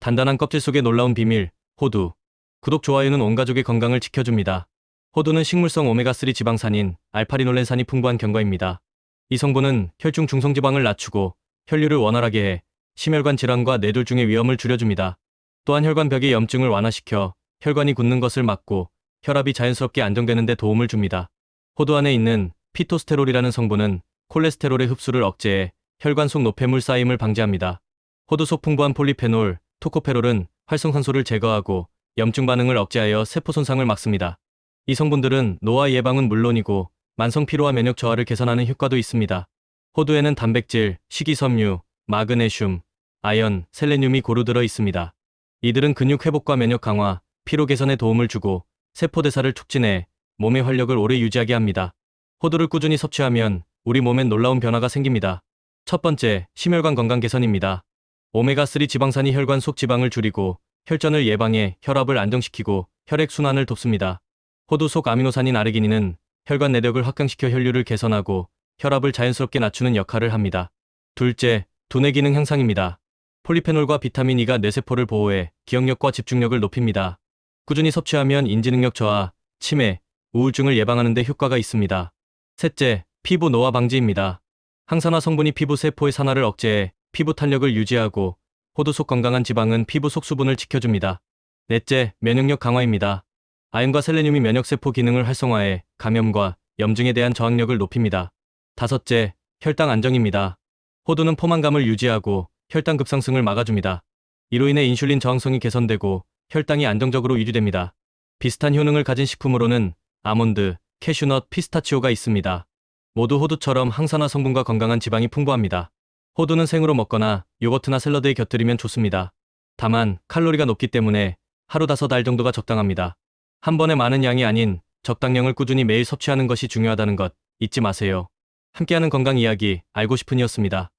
단단한 껍질 속에 놀라운 비밀, 호두. 구독, 좋아요는 온 가족의 건강을 지켜줍니다. 호두는 식물성 오메가3 지방산인 알파리놀렌산이 풍부한 견과입니다. 이 성분은 혈중 중성지방을 낮추고 혈류를 원활하게 해 심혈관 질환과 뇌졸중의 위험을 줄여줍니다. 또한 혈관벽의 염증을 완화시켜 혈관이 굳는 것을 막고 혈압이 자연스럽게 안정되는 데 도움을 줍니다. 호두 안에 있는 피토스테롤이라는 성분은 콜레스테롤의 흡수를 억제해 혈관 속 노폐물 쌓임을 방지합니다. 호두 속 풍부한 폴리페놀, 토코페롤은 활성산소를 제거하고 염증 반응을 억제하여 세포 손상을 막습니다. 이 성분들은 노화 예방은 물론이고 만성 피로와 면역 저하를 개선하는 효과도 있습니다. 호두에는 단백질, 식이섬유, 마그네슘, 아연, 셀레늄이 고루 들어 있습니다. 이들은 근육 회복과 면역 강화, 피로 개선에 도움을 주고 세포 대사를 촉진해 몸의 활력을 오래 유지하게 합니다. 호두를 꾸준히 섭취하면 우리 몸엔 놀라운 변화가 생깁니다. 첫 번째, 심혈관 건강 개선입니다. 오메가3 지방산이 혈관 속 지방을 줄이고 혈전을 예방해 혈압을 안정시키고 혈액 순환을 돕습니다. 호두 속 아미노산인 아르기닌은 혈관 내력을 확강시켜 혈류를 개선하고 혈압을 자연스럽게 낮추는 역할을 합니다. 둘째, 두뇌 기능 향상입니다. 폴리페놀과 비타민 E가 뇌세포를 보호해 기억력과 집중력을 높입니다. 꾸준히 섭취하면 인지능력 저하, 치매, 우울증을 예방하는 데 효과가 있습니다. 셋째, 피부 노화 방지입니다. 항산화 성분이 피부 세포의 산화를 억제해 피부 탄력을 유지하고 호두 속 건강한 지방은 피부 속 수분을 지켜줍니다. 넷째, 면역력 강화입니다. 아연과 셀레늄이 면역세포 기능을 활성화해 감염과 염증에 대한 저항력을 높입니다. 다섯째, 혈당 안정입니다. 호두는 포만감을 유지하고 혈당 급상승을 막아줍니다. 이로 인해 인슐린 저항성이 개선되고 혈당이 안정적으로 유지됩니다. 비슷한 효능을 가진 식품으로는 아몬드, 캐슈넛, 피스타치오가 있습니다. 모두 호두처럼 항산화 성분과 건강한 지방이 풍부합니다. 호두는 생으로 먹거나 요거트나 샐러드에 곁들이면 좋습니다. 다만 칼로리가 높기 때문에 하루 다섯 알 정도가 적당합니다. 한 번에 많은 양이 아닌 적당량을 꾸준히 매일 섭취하는 것이 중요하다는 것 잊지 마세요. 함께하는 건강 이야기 알고 싶은이었습니다.